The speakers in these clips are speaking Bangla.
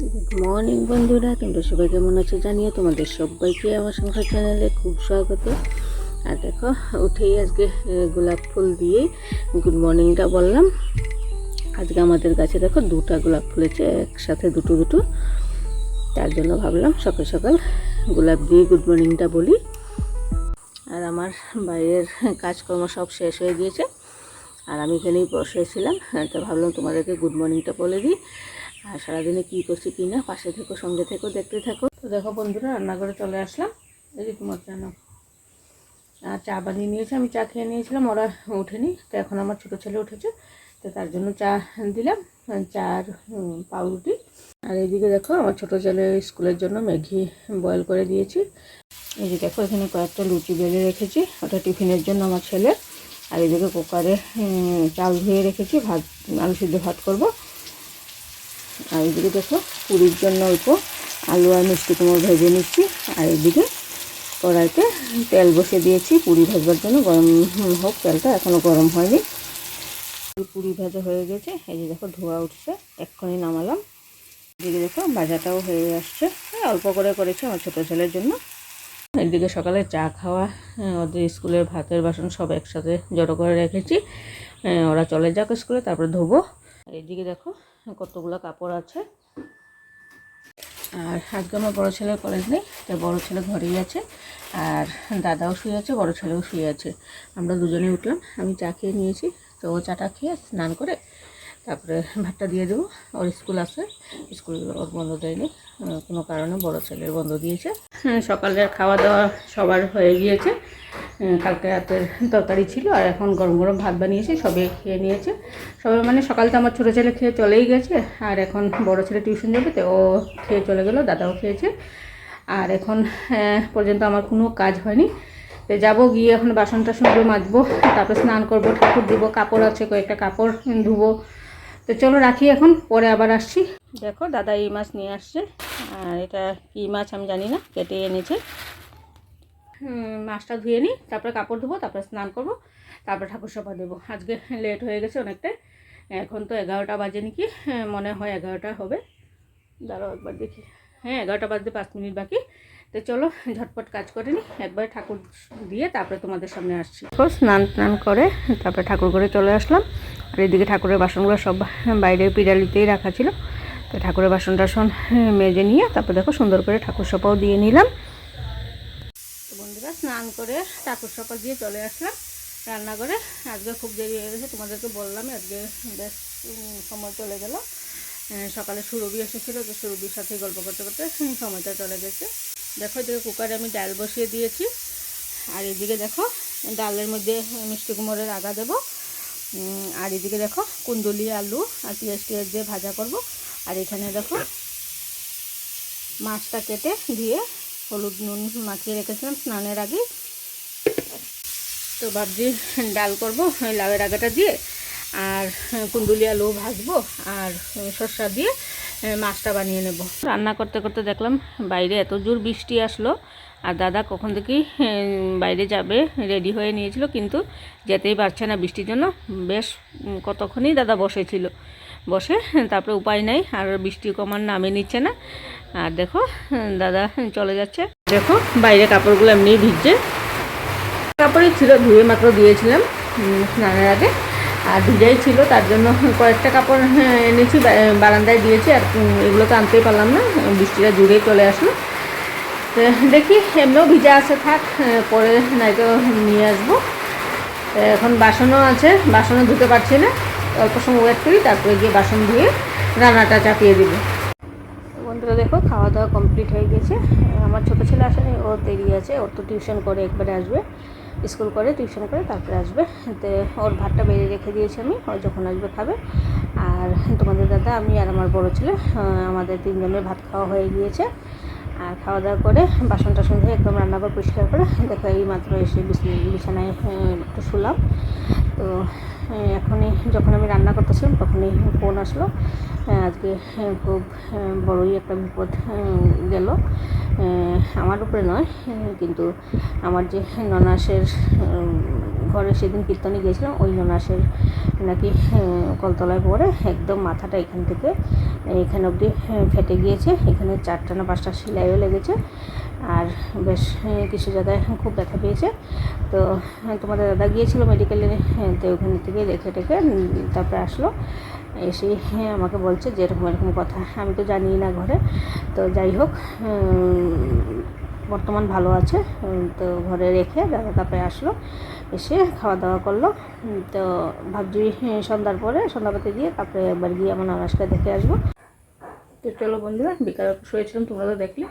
গুড মর্নিং বন্ধুরা। তোমরা সবাই কেমন আছো জানিয়ে তোমাদের সবাইকে আমার সংসার চ্যানেলে খুব স্বাগত। আর দেখো, উঠেই আজকে গোলাপ ফুল দিয়েই গুড মর্নিংটা বললাম। আজকে আমাদের গাছে দেখো দুটা গোলাপ ফুলেছে, একসাথে দুটো দুটো। তার জন্য ভাবলাম সকাল সকাল গোলাপ দিয়ে গুড মর্নিংটা বলি। আর আমার বাইরের কাজকর্ম সব শেষ হয়ে গিয়েছে। আর আমি এখানেই বসেছিলাম তো ভাবলাম তোমাদেরকে গুড মর্নিংটা বলে দিই। আর সারাদিনে কী করছি কি না, পাশে থেকো, সঙ্গে থেকো, দেখতে থাকো। তো দেখো বন্ধুরা, রান্নাঘরে চলে আসলাম। এই যে তোমার জানো আর চা বানিয়ে নিয়েছে। আমি চা খেয়ে নিয়েছিলাম, ওরা ওঠেনি, তো এখন আমার ছোটো ছেলে উঠেছে, তো তার জন্য চা দিলাম চা আর পাউরুটি। আর এইদিকে দেখো, আমার ছোটো ছেলে স্কুলের জন্য ম্যাগি বয়েল করে দিয়েছি। এই যে দেখো, এখানে কয়েকটা লুচি বেড়ে রেখেছি, ওটা টিফিনের জন্য আমার ছেলে। আর এদিকে কুকারে চাল ধুয়ে রেখেছি, ভাত, আলু সিদ্ধ ভাত করব। আর এদিকে দেখো পুরীর জন্য অল্প আলু আর মিষ্টি কুমড়ো ভেজে নিচ্ছি। আর এদিকে কড়াইতে তেল বসে দিয়েছি পুরি ভাজবার জন্য। গরম হোক তেলটা এখনও গরম হয়নি। পুরি ভাজা হয়ে গেছে। এই যে দেখো ধোয়া উঠছে এক্ষুনি নামালাম। এদিকে দেখো ভাজাটাও হয়ে আসছে। অল্প করে করেছি আমার ছোটো ছেলের জন্য। এদিকে সকালে চা খাওয়া হ্যাঁ, ওদের স্কুলের ভাতের বাসন সব একসাথে জড়ো করে রেখেছি। হ্যাঁ, ওরা চলে যাক স্কুলে তারপরে ধোবো। আর এদিকে দেখো কতগুলো কাপড় আছে। আর আজকে আমার বড়ো ছেলের কলেজ নেই তো বড়ো ছেলে ঘরেই আছে। আর দাদাও শুয়ে আছে, বড়ো ছেলেও শুয়ে আছে। আমরা দুজনেই উঠলাম, আমি চা খেয়ে নিয়েছি, তো চাটা খেয়ে স্নান করে তারপরে ভাতটা দিয়ে দেবো। ওর স্কুল আছে, স্কুল ওর বন্ধ দেয়নি কোনো কারণে বড় ছেলের বন্ধ দিয়েছে। সকালের খাওয়া দাওয়া সবার হয়ে গিয়েছে। কালকে রাতের তরকারি ছিল আর এখন গরম গরম ভাত বানিয়েছি, সবে খেয়ে নিয়েছে। সবাই মানে সকালটা আমার ছোটো ছেলে খেয়ে চলেই গেছে আর এখন বড় ছেলে টিউশন যাবে তো ও খেয়ে চলে গেলো, দাদাও খেয়েছে। আর এখন পর্যন্ত আমার কোনো কাজ হয়নি। তো যাব গিয়ে এখন বাসন টাসনগুলো মাজবো, তারপর স্নান করব, ঠাকুর দিব, কাপড় আছে, কয়েকটা কাপড় ধুবো। তো চলো রাখি এখন পরে আবার আসছি। দেখো দাদা এই মাছ নিয়ে আসছে। আর এটা কী মাছ আমি জানি না কেটে এনেছে। মাছটা ধুয়ে নিই তারপরে কাপড় ধোবো তারপরে স্নান করব তারপরে ঠাকুর সভা দেবো। আজকে লেট হয়ে গেছে অনেকটাই। এখন তো এগারোটা বাজে নাকি হ্যাঁ, মনে হয় এগারোটা হবে। দাঁড়াও একবার দেখি। হ্যাঁ এগারোটা বাজতে পাঁচ মিনিট বাকি। তো চলো ঝটপট কাজ করে নিই একবার ঠাকুর দিয়ে তারপরে তোমাদের সামনে আসছি। তো স্নান টান করে তারপরে ঠাকুর করে চলে আসলাম। আর এদিকে ঠাকুরের বাসনগুলো সব বাইরে পিডালিতেই রাখা ছিল। তো ঠাকুরের বাসন টাসন মেজে নিয়ে তারপর দেখো সুন্দর করে ঠাকুর সপাও দিয়ে নিলাম। তো বন্ধুরা স্নান করে ঠাকুর সপা দিয়ে চলে আসলাম রান্না করে আজকে খুব দেরি হয়ে গেছে তোমাদেরকে বললাম আজকে বেশ সময় চলে গেল। সকালে সুরভি এসেছিল তো সুরভির সাথে গল্প করতে করতে সময়টা চলে গেছে। দেখো এদিকে কুকারে আমি ডাল বসিয়ে দিয়েছি। আর এদিকে দেখো ডালের মধ্যে মিষ্টি কুমড়ের আগা দেবো। আর এদিকে দেখো কুন্দুলি, আলু আর পেঁয়াজ টিয়াজ দিয়ে ভাজা করব। আর এখানে দেখো মাছটা কেটে দিয়ে হলুদ নুন মাখিয়ে রেখেছিলাম স্নানের আগে তো ভাবছি ডাল করব লাউয়ের আগাটা দিয়ে। আর কুন্দুলি আলু ভাজবো। আর শসা দিয়ে মাছটা বানিয়ে নেব। রান্না করতে করতে দেখলাম বাইরে এত জোর বৃষ্টি আসলো, আর দাদা কখন থেকেই বাইরে যাবে, রেডি হয়ে নিয়েছিল, কিন্তু যেতেই পারছে না বৃষ্টির জন্য। বেশ কতক্ষণই দাদা বসেছিল। বসে, তারপরে উপায় নাই, আর বৃষ্টি কমার নামে নিচ্ছে না। আর দেখো, দাদা চলে যাচ্ছে। দেখো, বাইরে কাপড়গুলো এমনি ভিজছে। কাপড়ই ছিল ধুয়ে মাত্র দিয়েছিলাম স্নানের আগে। আর ভিজাই ছিল, তার জন্য কয়েকটা কাপড় এনেছি বারান্দায় দিয়েছি, আর এগুলো তো আনতেই পারলাম না, বৃষ্টিটা জুড়েই চলে আসলো। দেখি, এমনিও ভিজা আছে, থাক পরে নয়তো নিয়ে আসব। এখন বাসনও আছে, বাসনও ধুতে পারছি না, অল্প সময় ওয়েট করি, তারপরে গিয়ে বাসন ধুয়ে রান্নাটা চাপিয়ে দেবো। বন্ধুরা দেখো খাওয়া দাওয়া কমপ্লিট হয়ে গেছে। আমার ছোটো ছেলে আসেনি, ও দেরি আছে, ওর তো টিউশন করে একবারে আসবে। স্কুল করে, টিউশন করে তারপরে আসবে। তো ওর ভাতটা বেড়ে রেখে দিয়েছি আমি, ও যখন আসবে খাবে। আর তোমাদের দাদা, আমি আর আমার বড় ছেলে আমাদের তিনজনের ভাত খাওয়া হয়ে গিয়েছে। আর খাওয়া দাওয়া করে বাসন টাসন ধুয়ে একদম রান্নাঘর পরিষ্কার করে দেখো এই মাত্র এসে বিছ- বিছানায় একটু শুলাম। তো এখনই যখন আমি রান্না করতেছিলাম তখনই ফোন আসলো। আজকে আহ, খুব আহ, বড়ই একটা বিপদ গেল। আমার উপরে নয় কিন্তু আমার যে ননাসের ঘরে সেদিন কীর্তনে গিয়েছিলাম ওই ননাসের নাকি কলতলায় পরে একদম মাথাটা এখান থেকে এখানে অবধি ফেটে গিয়েছে। এখানে চারটা না পাঁচটা সেলাইও লেগেছে। আর বেশ কিছু জায়গায় খুব ব্যথা পেয়েছে। তো তোমাদের দাদা গিয়েছিল মেডিকেলে তো ওখান থেকে দেখে টেকে তারপরে আসলো। এসে হ্যাঁ আমাকে বলছে যে এরকম এরকম কথা। আমি তো জানি না ঘরে। তো যাই হোক বর্তমান ভালো আছে। তো ঘরে রেখে দাদা তারপরে আসলো। এসে খাওয়া দাওয়া করল। তো ভাবছি হ্যাঁ, সন্ধ্যার পরে সন্ধ্যাবাতি দিয়ে তারপরে একবার গিয়ে আমার নানাসকে দেখে আসব। তো চলো বন্ধুরা বিকালে শুয়েছিলাম তোমরা তো দেখলে।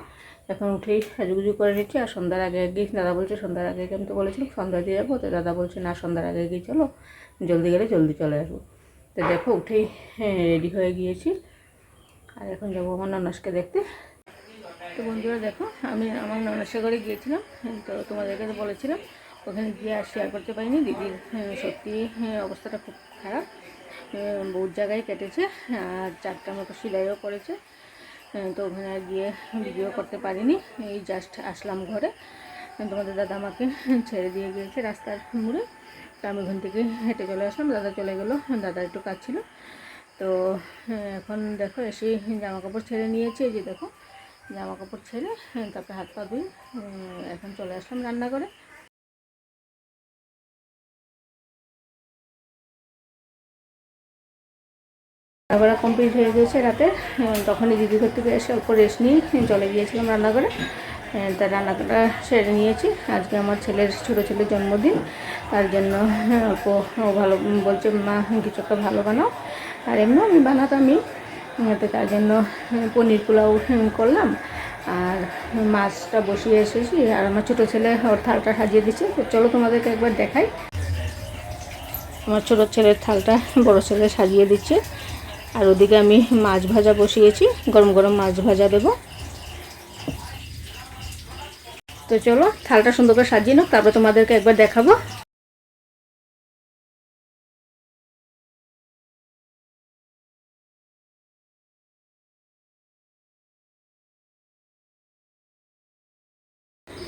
এখন উঠেই সাজুগুজু করে নিচ্ছি। আর সন্ধ্যার আগে আগেই দাদা বলছে সন্ধ্যার আগে আগে আমি তো বলেছিলাম সন্ধ্যা দিয়ে যাব। তো দাদা বলছে না সন্ধ্যার আগে গিয়ে চলো। জলদি গেলে জলদি চলে আসব। তো দেখো উঠেই রেডি হয়ে গিয়েছি। আর এখন যাব আমার নানাসকে দেখতে। তো বন্ধুরা দেখো আমি আমার নানাসের ঘরে গিয়েছিলাম তো তোমাদেরকে তো বলেছিলাম ওখানে গিয়ে আর শেয়ার করতে পারিনি। দিদির হ্যাঁ, সত্যি হ্যাঁ, অবস্থাটা খুব খারাপ। হ্যাঁ, বহুত জায়গায় কেটেছে আর চারটা মতো সেলাইও হ্যাঁ, তো ওখানে গিয়ে ভিডিও করতে পারিনি। এই জাস্ট আসলাম ঘরে। তোমাদের দাদা আমাকে ছেড়ে দিয়ে গিয়েছে রাস্তার মোড়ে। তো আমি ওখান থেকে হেঁটে চলে আসলাম দাদা চলে গেলো দাদা একটু কাজ ছিল। তো হ্যাঁ, এখন দেখো এসে জামা কাপড় ছেড়ে নিয়েছি যে দেখো জামা কাপড় ছেড়ে হ্যাঁ, তারপরে হাত পা উম, এখন চলে আসলাম রান্না করে রান্নাবাড়া কমপ্লিট হয়ে গেছে রাতে তখনই দিদি ঘর থেকে এসে অল্প রেস্ট নিয়ে চলে গিয়েছিলাম রান্নাঘরে। আহ, তা রান্নাটা সেরে নিয়েছি। আজকে আমার ছেলের ছোটো ছেলের জন্মদিন। তার জন্য হ্যাঁ, ভালো বলছে মা কিছু একটা ভালো বানাও। আর এমনি আমি বানাতামই। তো তার জন্য পনির পোলাও করলাম। আর মাছটা বসিয়ে এসেছি। আর আমার ছোটো ছেলে ওর থালটা সাজিয়ে দিচ্ছে। তো চলো তোমাদেরকে একবার দেখাই। আমার ছোটো ছেলের থালটা বড় ছেলে সাজিয়ে দিচ্ছে। আর ওদিকে আমি মাছ ভাজা বসিয়েছি। গরম গরম মাছ ভাজা দেবো। তো চলো, থালটা সুন্দর করে সাজিয়ে নাও, তারপর তোমাদেরকে একবার দেখাবো।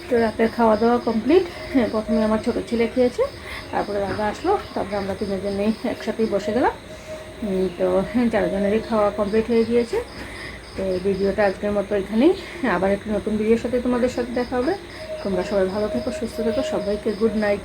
তো রাতের খাওয়া দাওয়া কমপ্লিট হ্যাঁ প্রথমে আমার ছোটো ছেলে খেয়েছে, তারপরে দাদা আসলো, তারপরে আমরা তিনজনেই একসাথেই বসে গেলাম। তো চারজনেরই খাওয়া কমপ্লিট হয়ে গিয়েছে। তো ভিডিওটা আজকের মতো এখানেই। আবার একটি নতুন ভিডিওর সাথে তোমাদের সাথে দেখা হবে। তোমরা সবাই ভালো থেকো সুস্থ থেকো সবাইকে গুড নাইট